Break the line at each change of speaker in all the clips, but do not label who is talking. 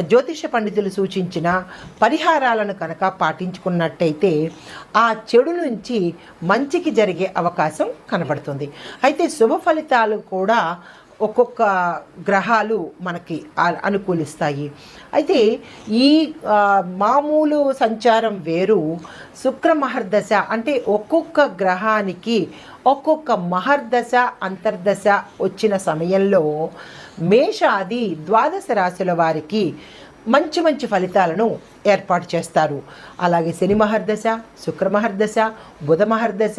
జ్యోతిష పండితులు సూచించిన పరిహారాలను కనుక పాటించుకున్నట్టయితే ఆ చెడు నుంచి మంచికి జరిగే అవకాశం కనబడుతుంది. అయితే శుభ ఫలితాలు కూడా ఒక్కొక్క గ్రహాలు మనకి అనుకూలిస్తాయి. అయితే ఈ మామూలు సంచారం వేరు. శుక్ర మహర్దశ అంటే ఒక్కొక్క గ్రహానికి ఒక్కొక్క మహర్దశ అంతర్దశ వచ్చిన సమయంలో మేషాది ద్వాదశ రాశుల వారికి మంచి మంచి ఫలితాలను ఏర్పాటు చేస్తారు. అలాగే శని మహర్దశ శుక్ర మహర్దశ బుధ మహర్దశ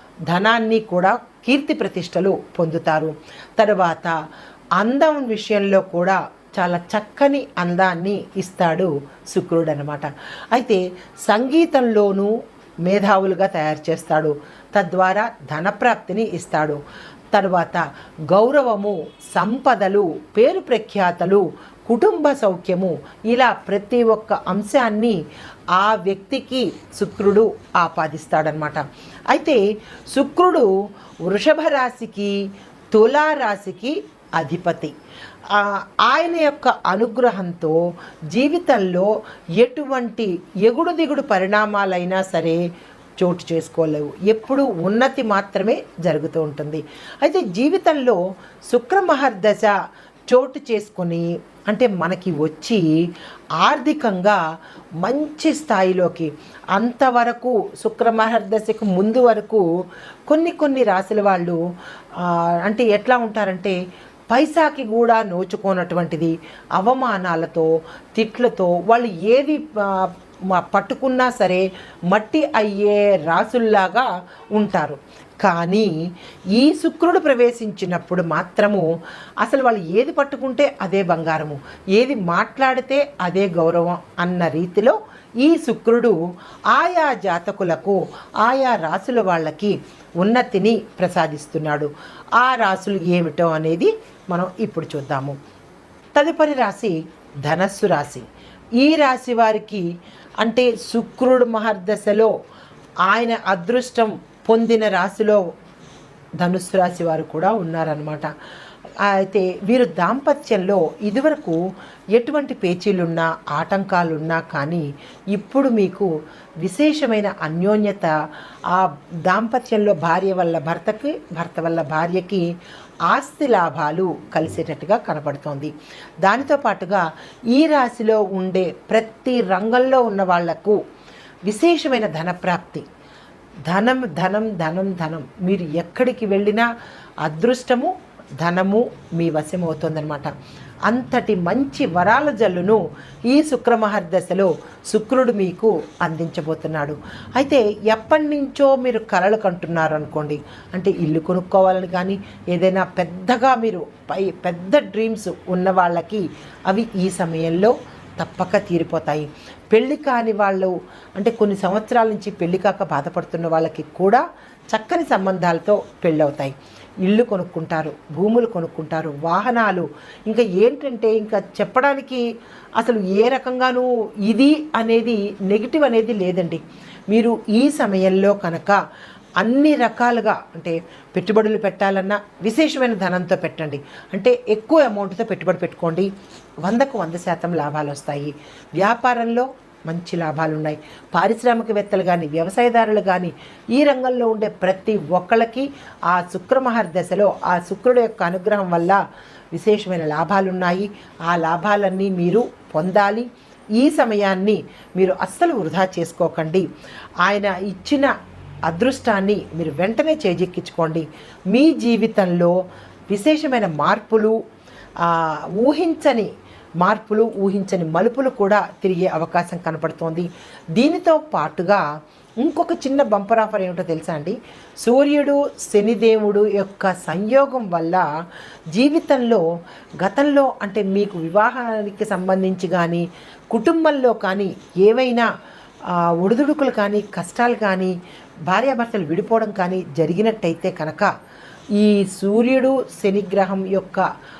ధనాన్ని కూడా కీర్తి ప్రతిష్టలు పొందుతారు. తరువాత అందం విషయంలో కూడా చాలా చక్కని అందాన్ని ఇస్తాడు శుక్రుడు అనమాట అయితే సంగీతంలోనూ మేధావులుగా తయారు చేస్తాడు. తద్వారా ధనప్రాప్తిని ఇస్తాడు. తరువాత గౌరవము సంపదలు పేరు ప్రఖ్యాతలు కుటుంబ సౌఖ్యము ఇలా ప్రతి ఒక్క అంశాన్ని ఆ వ్యక్తికి శుక్రుడు ఆపాదిస్తాడనమాట అయితే శుక్రుడు వృషభ రాశికి తులా రాశికి అధిపతి. ఆయన యొక్క అనుగ్రహంతో జీవితంలో ఎటువంటి ఎగుడు దిగుడు పరిణామాలైనా సరే చోటు చేసుకోలేవు. ఎప్పుడు ఉన్నతి మాత్రమే జరుగుతూ ఉంటుంది. అయితే జీవితంలో శుక్రమహర్దశ చోటు చేసుకొని అంటే మనకి వచ్చి ఆర్థికంగా మంచి స్థాయిలోకి అంతవరకు శుక్రమహర్దశకు ముందు వరకు కొన్ని కొన్ని రాశుల వాళ్ళు అంటే ఎట్లా ఉంటారంటే పైసాకి కూడా నోచుకోనటువంటిది అవమానాలతో తిట్లతో వాళ్ళు ఏది పట్టుకున్నా సరే మట్టి అయ్యే రాసుల్లాగా ఉంటారు. కానీ ఈ శుక్రుడు ప్రవేశించినప్పుడు మాత్రము అసలు వాళ్ళు ఏది పట్టుకుంటే అదే బంగారము ఏది మాట్లాడితే అదే గౌరవం అన్న రీతిలో ఈ శుక్రుడు ఆయా జాతకులకు ఆయా రాసుల వాళ్ళకి ఉన్నతిని ప్రసాదిస్తున్నాడు. ఆ రాసులు ఏమిటో అనేది మనం ఇప్పుడు చూద్దాము. తదుపరి రాశి ధనస్సు రాశి. ఈ రాశి వారికి అంటే శుక్రుడు మహర్దశలో ఆయన అదృష్టం పొందిన రాశిలో ధనుస్సు రాశి వారు కూడా ఉన్నారనమాట అయితే వీరు దాంపత్యంలో ఇదివరకు ఎటువంటి పేచీలున్నా ఆటంకాలున్నా కానీ ఇప్పుడు మీకు విశేషమైన అన్యోన్యత ఆ దాంపత్యంలో భార్య వల్ల భర్తకి భర్త వల్ల భార్యకి ఆస్తి లాభాలు కలిసేటట్టుగా కనబడుతోంది. దానితో పాటుగా ఈ రాశిలో ఉండే ప్రతి రంగంలో ఉన్న వాళ్ళకు విశేషమైన ధనప్రాప్తి. ధనం ధనం ధనం ధనం. మీరు ఎక్కడికి వెళ్ళినా అదృష్టము ధనము మీ వశమవుతుందనమాట అంతటి మంచి వరాల జల్లును ఈ శుక్రమహర్దశలో శుక్రుడు మీకు అందించబోతున్నాడు. అయితే ఎప్పటి నుంచో మీరు కలలు కంటున్నారు అనుకోండి అంటే ఇల్లు కొనుక్కోవాలని కానీ ఏదైనా పెద్దగా మీరు పై పెద్ద డ్రీమ్స్ ఉన్న వాళ్ళకి అవి ఈ సమయంలో తప్పక తీరిపోతాయి. పెళ్ళి కాని వాళ్ళు అంటే కొన్ని సంవత్సరాల నుంచి పెళ్ళి కాక బాధపడుతున్న వాళ్ళకి కూడా చక్కని సంబంధాలతో పెళ్ళవుతాయి. ఇల్లు కొనుక్కుంటారు భూములు కొనుక్కుంటారు వాహనాలు. ఇంకా ఏంటంటే ఇంకా చెప్పడానికి అసలు ఏ రకంగానూ ఇది అనేది నెగిటివ్ అనేది లేదండి. మీరు ఈ సమయంలో కనుక అన్ని రకాలుగా అంటే పెట్టుబడులు పెట్టాలన్నా విశేషమైన ధనంతో పెట్టండి. అంటే ఎక్కువ అమౌంట్తో పెట్టుబడి పెట్టుకోండి. వందకు వంద శాతం లాభాలు వస్తాయి వ్యాపారంలో మంచి లాభాలు ఉన్నాయి పారిశ్రామికవేత్తలు కానీ వ్యవసాయదారులు కానీ ఈ రంగంలో ఉండే ప్రతి ఒక్కళ్ళకి ఆ శుక్రమహర్ దశలో ఆ శుక్రుడు యొక్క అనుగ్రహం వల్ల విశేషమైన లాభాలు ఉన్నాయి ఆ లాభాలన్నీ మీరు పొందాలి. ఈ సమయాన్ని మీరు అస్సలు వృధా చేసుకోకండి. ఆయన ఇచ్చిన అదృష్టాన్ని మీరు వెంటనే చేజెక్కించుకోండి. మీ జీవితంలో విశేషమైన మార్పులు ఊహించని మార్పులు ఊహించని మలుపులు కూడా తిరిగే అవకాశం కనపడుతోంది. దీనితో పాటుగా ఇంకొక చిన్న బంపర్ ఆఫర్ ఏమిటో తెలుసా అండి? సూర్యుడు శనిదేవుడు యొక్క సంయోగం వల్ల జీవితంలో గతంలో అంటే మీకు వివాహానికి సంబంధించి కానీ కుటుంబంలో కానీ ఏవైనా ఒడిదుడుకులు కానీ కష్టాలు కానీ భార్యాభర్తలు విడిపోవడం కానీ జరిగినట్టయితే కనుక ఈ సూర్యుడు శనిగ్రహం యొక్క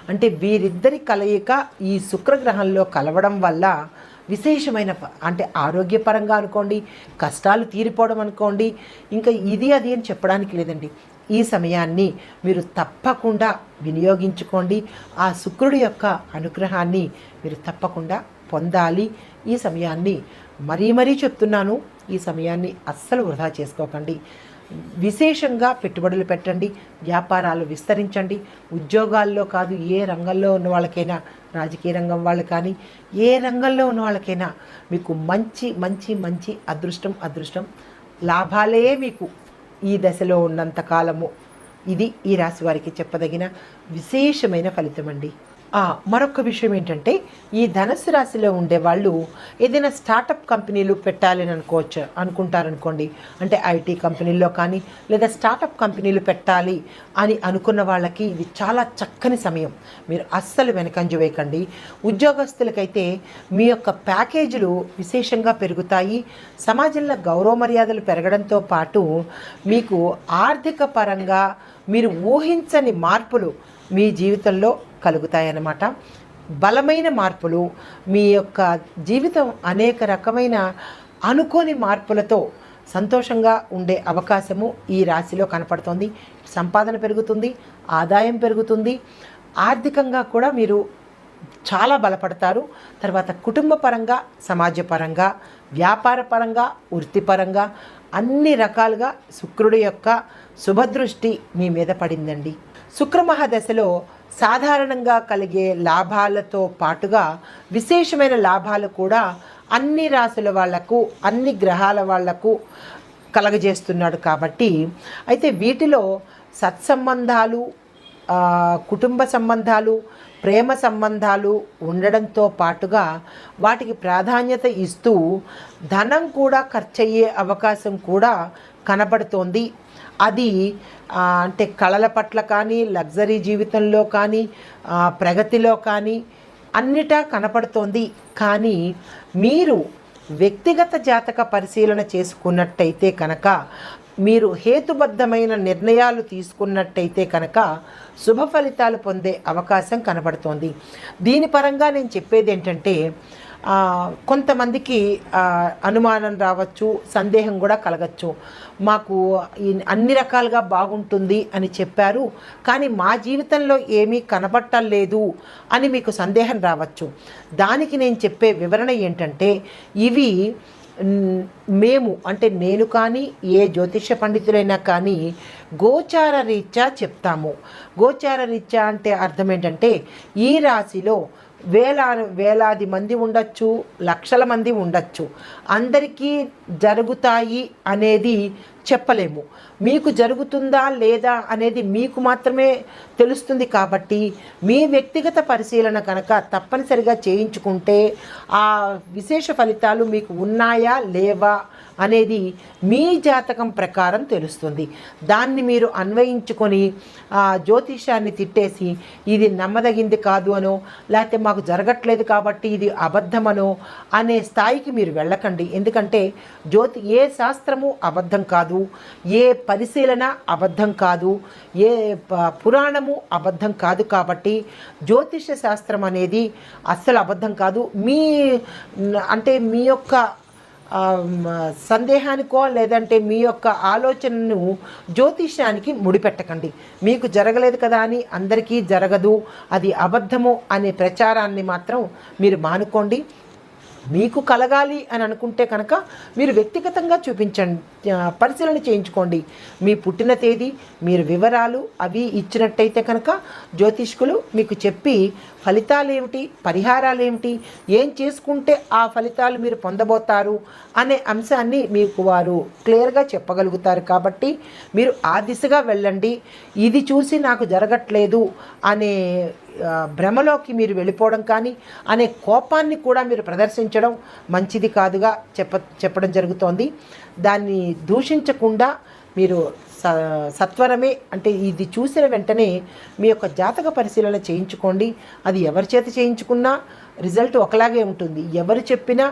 అంటే వీరిద్దరి కలయిక ఈ శుక్రగ్రహంలో కలవడం వల్ల విశేషమైన ప- అంటే ఆరోగ్యపరంగా అనుకోండి కష్టాలు తీరిపోవడం అనుకోండి ఇంకా ఇది అది అని చెప్పడానికి లేదండి. ఈ సమయాన్ని మీరు తప్పకుండా వినియోగించుకోండి. ఆ శుక్రుడి యొక్క అనుగ్రహాన్ని మీరు తప్పకుండా పొందాలి. ఈ సమయాన్ని మరీ మరీ చెప్తున్నాను. ఈ సమయాన్ని అస్సలు వృధా చేసుకోకండి. విశేషంగా పెట్టుబడులు పెట్టండి వ్యాపారాలు విస్తరించండి. ఉద్యోగాల్లో కాదు ఏ రంగంలో ఉన్న వాళ్ళకైనా రాజకీయ రంగం వాళ్ళు కానీ ఏ రంగంలో ఉన్న వాళ్ళకైనా మీకు మంచి మంచి మంచి అదృష్టం అదృష్టం లాభాలే మీకు ఈ దశలో ఉన్నంత కాలము. ఇది ఈ రాశి వారికి చెప్పదగిన విశేషమైన ఫలితం అండి. మరొక విషయం ఏంటంటే ఈ ధనుసు రాశిలో ఉండే వాళ్ళు ఏదైనా స్టార్టప్ కంపెనీలు పెట్టాలని అనుకోవచ్చు అనుకుంటారనుకోండి. అంటే ఐటీ కంపెనీల్లో కానీ లేదా స్టార్టప్ కంపెనీలు పెట్టాలి అని అనుకున్న వాళ్ళకి ఇది చాలా చక్కని సమయం. మీరు అస్సలు వెనకంజ వేయకండి. ఉద్యోగస్తులకైతే మీ యొక్క ప్యాకేజీలు విశేషంగా పెరుగుతాయి. సమాజంలో గౌరవ మర్యాదలు పెరగడంతో పాటు మీకు ఆర్థిక పరంగా మీరు ఊహించని మార్పులు మీ జీవితంలో కలుగుతాయన్నమాట. బలమైన మార్పులు మీ యొక్క జీవితం అనేక రకమైన అనుకోని మార్పులతో సంతోషంగా ఉండే అవకాశము ఈ రాశిలో కనపడుతోంది. సంపాదన పెరుగుతుంది ఆదాయం పెరుగుతుంది. ఆర్థికంగా కూడా మీరు చాలా బలపడతారు. తర్వాత కుటుంబ పరంగా సమాజపరంగా వ్యాపార పరంగా వృత్తిపరంగా అన్ని రకాలుగా శుక్రుడి యొక్క శుభదృష్టి మీ మీద పడిందండి. శుక్రమహాదశలో సాధారణంగా కలిగే లాభాలతో పాటుగా విశేషమైన లాభాలు కూడా అన్ని రాసుల వాళ్ళకు అన్ని గ్రహాల వాళ్ళకు కలగజేస్తున్నాడు కాబట్టి అయితే వీటిలో సత్సంబంధాలు కుటుంబ సంబంధాలు ప్రేమ సంబంధాలు ఉండడంతో పాటుగా వాటికి ప్రాధాన్యత ఇస్తూ ధనం కూడా ఖర్చయ్యే అవకాశం కూడా కనబడుతోంది. అది అంటే కళల పట్ల కానీ లగ్జరీ జీవితంలో కానీ ప్రగతిలో కానీ అన్నిటా కనపడుతోంది. కానీ మీరు వ్యక్తిగత జాతక పరిశీలన చేసుకున్నట్టయితే కనుక మీరు హేతుబద్ధమైన నిర్ణయాలు తీసుకున్నట్టయితే కనుక శుభ ఫలితాలు పొందే అవకాశం కనబడుతోంది. దీని పరంగా నేను చెప్పేది ఏంటంటే కొంతమందికి అనుమానం రావచ్చు సందేహం కూడా కలగచ్చు. మాకు అన్ని రకాలుగా బాగుంటుంది అని చెప్పారు. కానీ మా జీవితంలో ఏమీ కనబట్టలేదు అని మీకు సందేహం రావచ్చు. దానికి నేను చెప్పే వివరణ ఏంటంటే ఇవి మేము అంటే నేను కానీ ఏ జ్యోతిష పండితులైనా కానీ గోచార రీత్యా చెప్తాము. గోచార రీత్యా అంటే అర్థం ఏంటంటే ఈ రాశిలో వేలా వేలాది మంది ఉండొచ్చు లక్షల మంది ఉండొచ్చు. అందరికీ జరుగుతాయి అనేది చెప్పలేము. మీకు జరుగుతుందా లేదా అనేది మీకు మాత్రమే తెలుస్తుంది కాబట్టి మీ వ్యక్తిగత పరిశీలన కనుక తప్పనిసరిగా చేయించుకుంటే ఆ విశేష ఫలితాలు మీకు ఉన్నాయా లేవా అనేది మీ జాతకం ప్రకారం తెలుస్తుంది. దాన్ని మీరు అన్వయించుకొని ఆ జ్యోతిషాన్ని తిట్టేసి ఇది నమ్మదగింది కాదు అనో లేకపోతే మాకు జరగట్లేదు కాబట్టి ఇది అబద్ధమనో అనే స్థాయికి మీరు వెళ్ళకండి. ఎందుకంటే జ్యోతి ఏ శాస్త్రము అబద్ధం కాదు ఏ పరిశీలన అబద్ధం కాదు ఏ ప- పురాణము అబద్ధం కాదు కాబట్టి జ్యోతిష శాస్త్రం అనేది అస్సలు అబద్ధం కాదు. మీ అంటే మీ యొక్క సందేహానికో లేదంటే మీ యొక్క ఆలోచనను జ్యోతిష్యానికి ముడిపెట్టకండి. మీకు జరగలేదు కదా అని అందరికీ జరగదు అది అబద్ధము అనే ప్రచారాన్ని మాత్రం మీరు మానుకోండి. మీకు కలగాలి అని అనుకుంటే కనుక మీరు వ్యక్తిగతంగా చూపించండి పరిశీలన చేయించుకోండి. మీ పుట్టిన తేదీ మీరు వివరాలు అవి ఇచ్చినట్టయితే కనుక జ్యోతిష్కులు మీకు చెప్పి ఫలితాలు ఏమిటి పరిహారాలు ఏమిటి ఏం చేసుకుంటే ఆ ఫలితాలు మీరు పొందబోతారు? అనే అంశాన్ని మీకు వారు క్లియర్గా చెప్పగలుగుతారు కాబట్టి మీరు ఆ దిశగా వెళ్ళండి. ఇది చూసి నాకు జరగట్లేదు అనే భ్రమలోకి మీరు వెళ్ళిపోవడం కానీ అనే కోపాన్ని కూడా మీరు ప్రదర్శించడం మంచిది కాదుగా చెప్ప చెప్పడం జరుగుతోంది. దాన్ని దూషించకుండా మీరు స సత్వరమే అంటే ఇది చూసిన వెంటనే మీ యొక్క జాతక పరిశీలన చేయించుకోండి. అది ఎవరి చేత చేయించుకున్నా రిజల్ట్ ఒకలాగే ఉంటుంది. ఎవరు చెప్పినా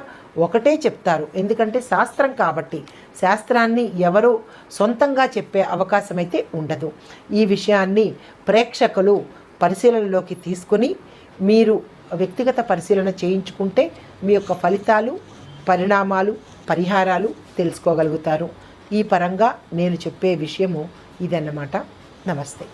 ఒకటే చెప్తారు. ఎందుకంటే శాస్త్రం కాబట్టి శాస్త్రాన్ని ఎవరు సొంతంగా చెప్పే అవకాశం అయితే ఉండదు. ఈ విషయాన్ని ప్రేక్షకులు పరిశీలనలోకి తీసుకుని మీరు వ్యక్తిగత పరిశీలన చేయించుకుంటే మీ యొక్క ఫలితాలు పరిణామాలు పరిహారాలు తెలుసుకోగలుగుతారు. ఈ పరంగా నేను చెప్పే విషయము ఇదన్నమాట. నమస్తే.